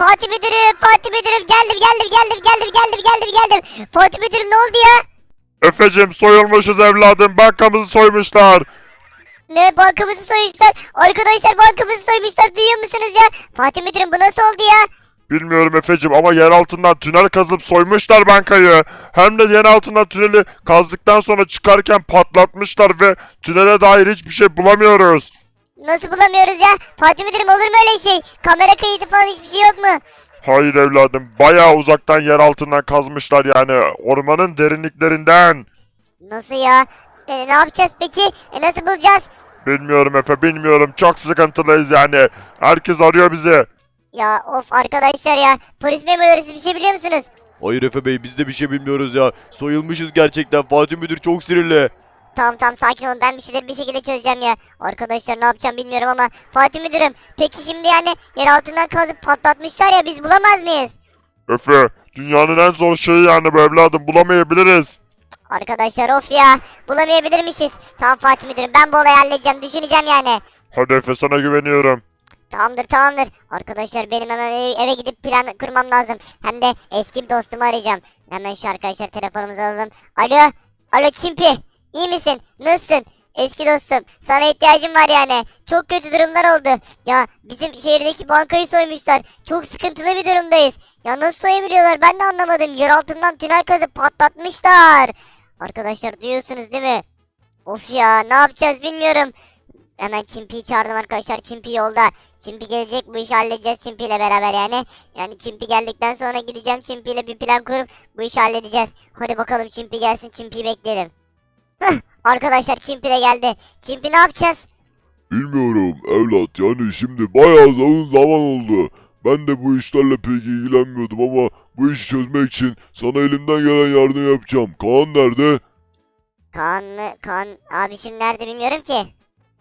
Fatih Müdürüm, Fatih Müdürüm geldim geldim geldim geldim geldim geldim geldim. Fatih Müdürüm ne oldu ya? Efecim soyulmuşuz evladım bankamızı soymuşlar. Ne bankamızı soymuşlar? Arkadaşlar bankamızı soymuşlar duyuyor musunuz ya? Fatih Müdürüm bu nasıl oldu ya? Bilmiyorum Efecim ama yer altından tünel kazıp soymuşlar bankayı. Hem de yer altından tüneli kazdıktan sonra çıkarken patlatmışlar ve tünele dair hiçbir şey bulamıyoruz. Nasıl bulamıyoruz ya? Fatih Müdürüm olur mu öyle şey? Kamera kaydı falan hiçbir şey yok mu? Hayır evladım bayağı uzaktan yer altından kazmışlar yani ormanın derinliklerinden. Nasıl ya? E, ne yapacağız peki? E, nasıl bulacağız? Bilmiyorum Efe bilmiyorum çok sıkıntılıyız yani. Herkes arıyor bizi. Ya of arkadaşlar ya. Polis memurları siz bir şey biliyor musunuz? Hayır Efe Bey biz de bir şey bilmiyoruz ya. Soyulmuşuz gerçekten. Fatih Müdür çok sinirli. Tamam tamam sakin olun ben bir şeyleri bir şekilde çözeceğim ya. Arkadaşlar ne yapacağım bilmiyorum ama Fatih Müdürüm peki şimdi yani yer altından kazıp patlatmışlar ya biz bulamaz mıyız? Efe dünyanın en zor şeyi yani bu evladım bulamayabiliriz. Arkadaşlar of ya bulamayabilirmişiz. Tamam Fatih Müdürüm ben bu olayı halledeceğim düşüneceğim yani. Hadi Efe sana güveniyorum. Tamamdır tamamdır. Arkadaşlar benim hemen eve, eve gidip plan kurmam lazım. Hem de eski bir dostumu arayacağım. Hemen şu arkadaşlar telefonumuzu alalım. Alo. Alo Çimpi. İyi misin? Nasılsın? Eski dostum. Sana ihtiyacım var yani. Çok kötü durumlar oldu. Ya bizim şehirdeki bankayı soymuşlar. Çok sıkıntılı bir durumdayız. Ya nasıl soyabiliyorlar ben de anlamadım. Yer altından tünel kazıp patlatmışlar. Arkadaşlar duyuyorsunuz değil mi? Of ya ne yapacağız bilmiyorum. Hemen Çimpi'yi çağırdım arkadaşlar. Çimpi yolda. Çimpi gelecek bu işi halledeceğiz Çimpi ile beraber yani. Yani Çimpi geldikten sonra gideceğim Çimpi ile bir plan kurup bu işi halledeceğiz. Hadi bakalım Çimpi gelsin Çimpi'yi bekleyelim. Arkadaşlar Çimpi de geldi. Çimpi ne yapacağız? Bilmiyorum evlat yani şimdi bayağı uzun zaman oldu. Ben de bu işlerle pek ilgilenmiyordum ama bu işi çözmek için sana elimden gelen yardım yapacağım. Kaan nerede? Kaan mı? Kaan abişim nerede bilmiyorum ki.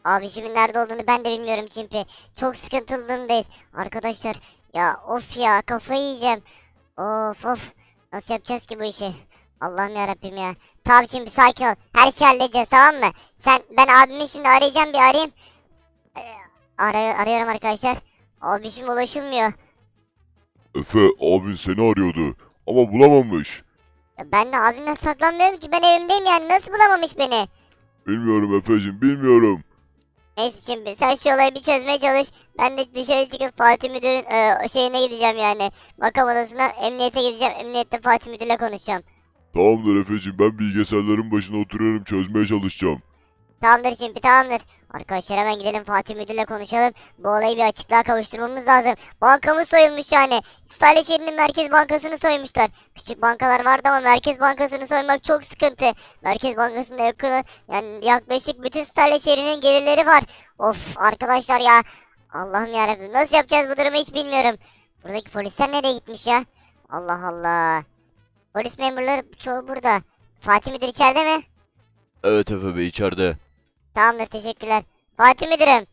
Abişimin nerede olduğunu ben de bilmiyorum Çimpi. Çok sıkıntılı durumdayız. Arkadaşlar ya of ya kafayı yiyeceğim. Of of. Nasıl yapacağız ki bu işi? Allah'ım yarabbim ya. Tamam Çimpi sakin ol. Her şeyi halledeceğiz tamam mı? Sen ben abimi şimdi arayacağım bir arayayım. Ee, Aray arıyorum arkadaşlar. Abişim ulaşılmıyor. Efe abin seni arıyordu ama bulamamış. Ya Ben de abimden saklanmıyorum ki ben evimdeyim yani nasıl bulamamış beni? Bilmiyorum Efe'cim bilmiyorum. Neyse şimdi sen şu olayı bir çözmeye çalış. Ben de dışarı çıkıp Fatih Müdür'ün e, şeyine gideceğim yani. Makam odasına emniyete gideceğim. Emniyette Fatih Müdür'le konuşacağım. Tamamdır Efe'cim ben bilgisayarların başına oturuyorum çözmeye çalışacağım. Tamamdır şimdi tamamdır. Arkadaşlar hemen gidelim Fatih Müdür'le konuşalım. Bu olayı bir açıklığa kavuşturmamız lazım. Bankamız soyulmuş yani. Stale şehrinin Merkez Bankası'nı soymuşlar. Küçük bankalar vardı ama Merkez Bankası'nı soymak çok sıkıntı. Merkez Bankası'nda yakın yani yaklaşık bütün Stale şehrinin gelirleri var. Of arkadaşlar ya. Allah'ım yarabbim nasıl yapacağız bu durumu hiç bilmiyorum. Buradaki polisler nereye gitmiş ya? Allah Allah. Polis memurları çoğu burada. Fatih Müdür içeride mi? Evet Efe Bey içeride. Tamamdır teşekkürler. Fatih Müdürüm.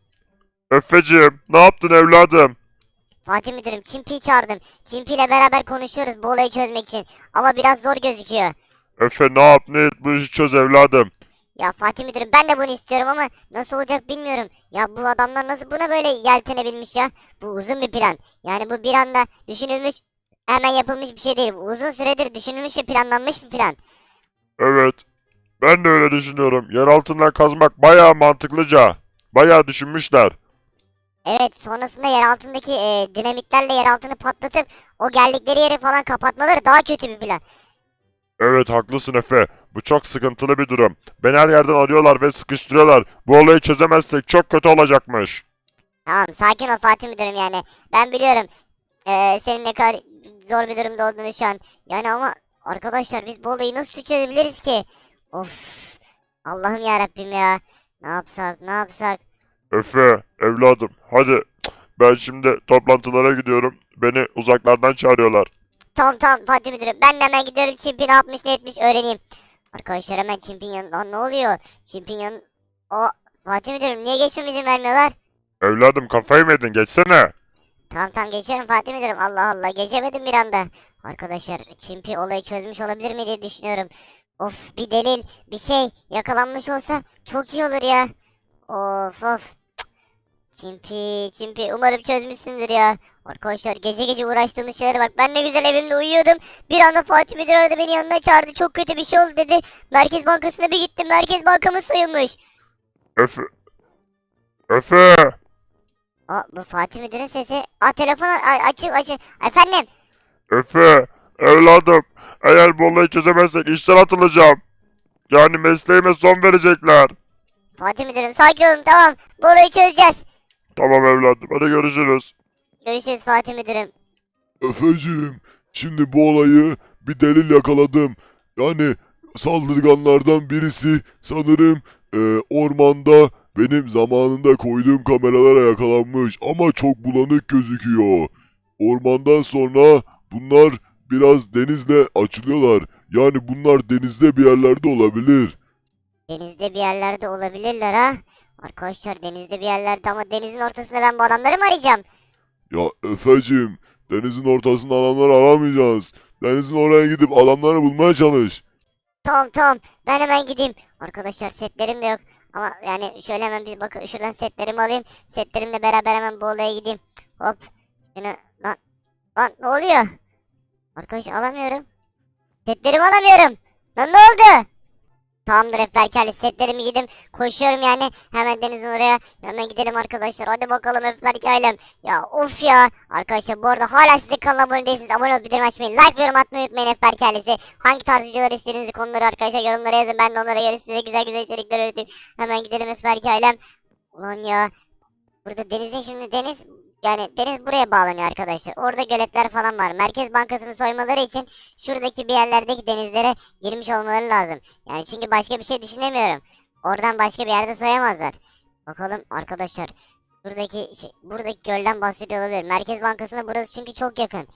Efecim ne yaptın evladım? Fatih Müdürüm Çimpi'yi çağırdım. Çimpi ile beraber konuşuyoruz bu olayı çözmek için. Ama biraz zor gözüküyor. Efe ne yap ne et bu işi çöz evladım. Ya Fatih Müdürüm ben de bunu istiyorum ama nasıl olacak bilmiyorum. Ya bu adamlar nasıl buna böyle yeltenebilmiş ya? Bu uzun bir plan. Yani bu bir anda düşünülmüş hemen yapılmış bir şey değil. Uzun süredir düşünülmüş ve planlanmış bir plan. Evet ben de öyle düşünüyorum. Yer altından kazmak bayağı mantıklıca. Bayağı düşünmüşler. Evet sonrasında yer altındaki e, dinamitlerle yer altını patlatıp o geldikleri yeri falan kapatmaları daha kötü bir plan. Evet haklısın Efe. Bu çok sıkıntılı bir durum. Beni her yerden arıyorlar ve sıkıştırıyorlar. Bu olayı çözemezsek çok kötü olacakmış. Tamam sakin ol Fatih Müdürüm yani. Ben biliyorum eee, senin ne kadar zor bir durumda olduğunu şu an. Yani ama arkadaşlar biz bu olayı nasıl çözebiliriz ki? Of Allah'ım ya Rabbim ya. Ne yapsak ne yapsak? Efe evladım hadi. Ben şimdi toplantılara gidiyorum. Beni uzaklardan çağırıyorlar. Tamam tamam Fatih Müdürüm ben de hemen gidiyorum Çimpi ne yapmış ne etmiş öğreneyim. Arkadaşlar hemen Çimpi'nin yanına ne oluyor? Çimpi'nin yanına... O Fatih Müdürüm niye geçmeme izin vermiyorlar? Evladım kafayı mı yedin geçsene. Tamam tamam geçiyorum Fatih Müdürüm. Allah Allah geçemedim bir anda. Arkadaşlar Çimpi olayı çözmüş olabilir mi diye düşünüyorum. Of bir delil bir şey yakalanmış olsa çok iyi olur ya. Of of. Cık. Çimpi Çimpi umarım çözmüşsündür ya. Arkadaşlar gece gece uğraştığımız şeylere bak. Ben ne güzel evimde uyuyordum. Bir anda Fatih Müdür aradı beni yanına çağırdı. Çok kötü bir şey oldu dedi. Merkez Bankası'na bir gittim. Merkez Bankamız soyulmuş. Efe. Efe. Aa bu Fatih Müdür'ün sesi. Aa telefon açık açık. Efendim. Efe. Evladım. Eğer bu olayı çözemezsek işten atılacağım. Yani mesleğime son verecekler. Fatih Müdürüm sakin olun tamam. Bu olayı çözeceğiz. Tamam evladım. Hadi görüşürüz. Görüşürüz Fatih Müdürüm. Efeciğim, şimdi bu olayı bir delil yakaladım. Yani saldırganlardan birisi sanırım e, ormanda benim zamanında koyduğum kameralara yakalanmış ama çok bulanık gözüküyor. Ormandan sonra bunlar biraz denizle açılıyorlar. Yani bunlar denizde bir yerlerde olabilir. Denizde bir yerlerde olabilirler ha. Arkadaşlar denizde bir yerlerde ama denizin ortasında ben bu adamları mı arayacağım? Ya Efeciğim, denizin ortasında adamları aramayacağız. Denizin oraya gidip adamları bulmaya çalış. Tamam tamam ben hemen gideyim. Arkadaşlar setlerim de yok. Ama yani şöyle hemen bir bakın şuradan setlerimi alayım. Setlerimle beraber hemen bu olaya gideyim. Hop. Şunu lan. Lan ne oluyor? Arkadaşlar alamıyorum. Setlerimi alamıyorum. Lan ne oldu? Tamamdır Efberkali setlerimi gidim. Koşuyorum yani. Hemen denizin oraya. Hemen gidelim arkadaşlar. Hadi bakalım Efberkalem. Ya of ya. Arkadaşlar bu arada hala sizin kanala abone değilsiniz. Abone olup bildirim açmayı, like ve yorum atmayı unutmayın Efberkalesi. Hangi tarz videolar istediğinizi konuları arkadaşlar yorumlara yazın. Ben de onlara göre size güzel güzel içerikler üreteyim. Hemen gidelim Efberkalem. Ulan ya. Burada denizde şimdi deniz yani deniz buraya bağlanıyor arkadaşlar. Orada göletler falan var. Merkez Bankası'nı soymaları için şuradaki bir yerlerdeki denizlere girmiş olmaları lazım. Yani çünkü başka bir şey düşünemiyorum. Oradan başka bir yerde soyamazlar. Bakalım arkadaşlar. Buradaki şey, buradaki gölden bahsediyor olabilir. Merkez Bankası'na burası çünkü çok yakın.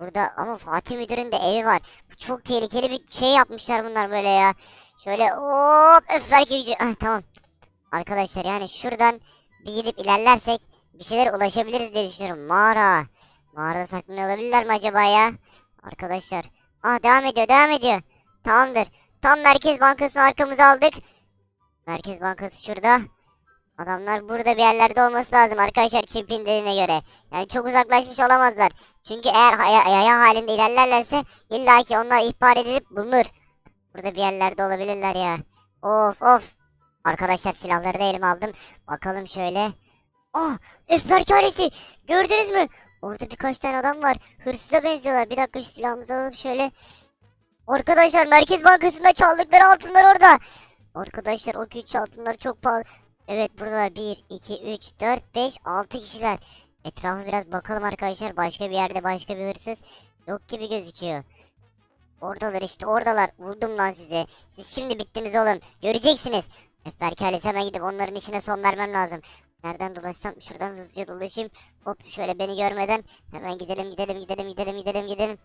Burada ama Fatih Müdür'ün de evi var. Çok tehlikeli bir şey yapmışlar bunlar böyle ya. Şöyle hop öf belki gücü. Ah, tamam. Arkadaşlar yani şuradan bir gidip ilerlersek bir şeyler ulaşabiliriz diye düşünüyorum. Mağara. Mağarada saklanıyor olabilirler mi acaba ya? Arkadaşlar. Ah devam ediyor devam ediyor. Tamamdır. Tam Merkez Bankası'nı arkamıza aldık. Merkez Bankası şurada. Adamlar burada bir yerlerde olması lazım arkadaşlar Çimp'in dediğine göre. Yani çok uzaklaşmış olamazlar. Çünkü eğer yaya halinde ilerlerlerse illaki onlar ihbar edilip bulunur. Burada bir yerlerde olabilirler ya. Of of. Arkadaşlar silahları da elime aldım. Bakalım şöyle. Ah Efber çaresi. Gördünüz mü? Orada birkaç tane adam var. Hırsıza benziyorlar. Bir dakika şu silahımızı alalım şöyle. Arkadaşlar Merkez Bankası'nda çaldıkları altınlar orada. Arkadaşlar o güç altınlar çok pahalı. Evet buradalar 1, 2, 3, 4, 5, 6 kişiler. Etrafa biraz bakalım arkadaşlar. Başka bir yerde başka bir hırsız yok gibi gözüküyor. Oradalar işte oradalar. Buldum lan sizi. Siz şimdi bittiniz oğlum. Göreceksiniz. Efber ailesi hemen gidip onların işine son vermem lazım. Nereden dolaşsam şuradan hızlıca dolaşayım. Hop şöyle beni görmeden hemen gidelim gidelim gidelim gidelim gidelim gidelim.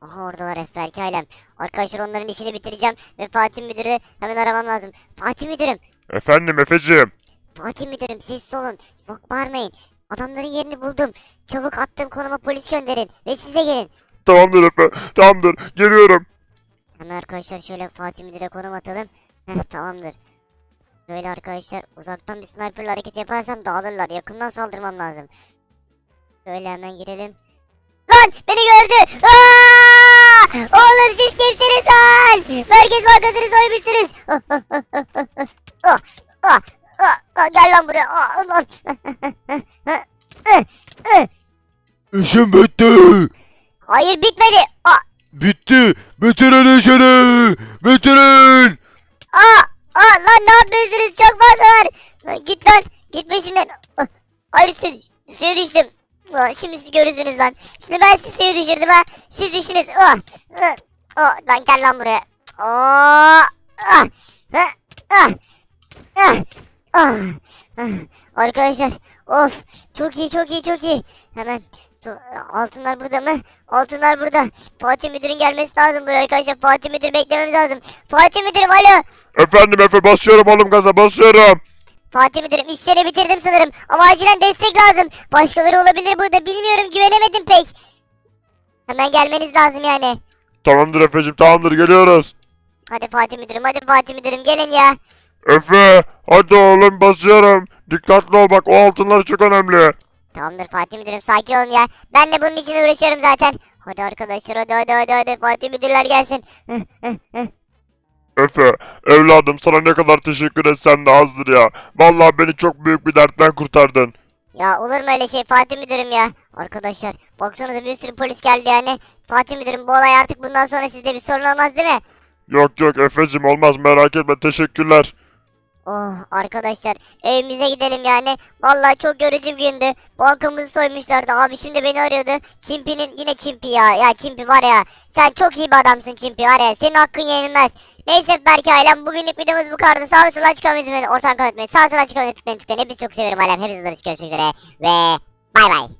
Aha oradalar Efber ailem. Arkadaşlar onların işini bitireceğim ve Fatih Müdürü hemen aramam lazım. Fatih Müdürüm. Efendim Efeciğim. Fatih Müdürüm siz olun. Bak bağırmayın. Adamların yerini buldum. Çabuk attığım konuma polis gönderin ve siz de gelin. Tamamdır Efe. Tamamdır. Geliyorum. Hemen arkadaşlar şöyle Fatih Müdür'e konum atalım. Heh tamamdır. Böyle arkadaşlar uzaktan bir sniperle hareket yaparsam dağılırlar. Yakından saldırmam lazım. Şöyle hemen girelim. Lan beni gördü. Aa! Oğlum siz kimsiniz lan? Merkez Bankası'nı soymuşsunuz. Ah, ah, ah, ah, Gel lan buraya. Ah, lan. İşim bitti. Hayır bitmedi. Ah, Bitti. Bitirin işini. Bitirin. Aa, aa lan ne yapıyorsunuz? Çok fazla var. Lan git lan. Git peşimden. Ah, Hayır su, suya düştüm. Aa, şimdi siz görürsünüz lan. Şimdi ben sizi suya düşürdüm ha. Siz düştünüz. Ah, ah, ah, lan gel lan buraya. Aa, ah, ah, ah, ah, ah, ah. Arkadaşlar of çok iyi çok iyi çok iyi. Hemen altınlar burada mı? Altınlar burada. Fatih Müdür'ün gelmesi lazım buraya arkadaşlar. Fatih Müdür beklememiz lazım. Fatih Müdürüm alo. Efendim Efe basıyorum oğlum gaza basıyorum. Fatih müdürüm işleri bitirdim sanırım ama acilen destek lazım. Başkaları olabilir burada bilmiyorum güvenemedim pek. Hemen gelmeniz lazım yani. Tamamdır Efeciğim tamamdır geliyoruz. Hadi Fatih müdürüm hadi Fatih müdürüm gelin ya. Efe hadi oğlum basıyorum. Dikkatli ol bak o altınlar çok önemli. Tamamdır Fatih Müdürüm sakin olun ya. Ben de bunun için uğraşıyorum zaten. Hadi arkadaşlar hadi hadi hadi hadi Fatih Müdürler gelsin. Efe, evladım sana ne kadar teşekkür etsen de azdır ya. Vallahi beni çok büyük bir dertten kurtardın. Ya olur mu öyle şey Fatih Müdürüm ya? Arkadaşlar baksanıza bir sürü polis geldi yani. Fatih Müdürüm bu olay artık bundan sonra sizde bir sorun olmaz değil mi? Yok yok Efe'cim olmaz merak etme teşekkürler. Oh arkadaşlar evimize gidelim yani. Vallahi çok yorucu bir gündü. Bankamızı soymuşlardı. Abi şimdi beni arıyordu. Çimpi'nin yine Çimpi ya. Ya Çimpi var ya. Sen çok iyi bir adamsın Çimpi var ya. Senin hakkın yenilmez. Neyse belki ailem bugünlük videomuz bu kadardı. Sağ olsun açık olmayı ortadan kanıtmayın. Sağ olsun açık olmayı tıklayın tıklayın. Hepinizi çok seviyorum ailem. Hepinizi görüşmek üzere. Ve bay bay.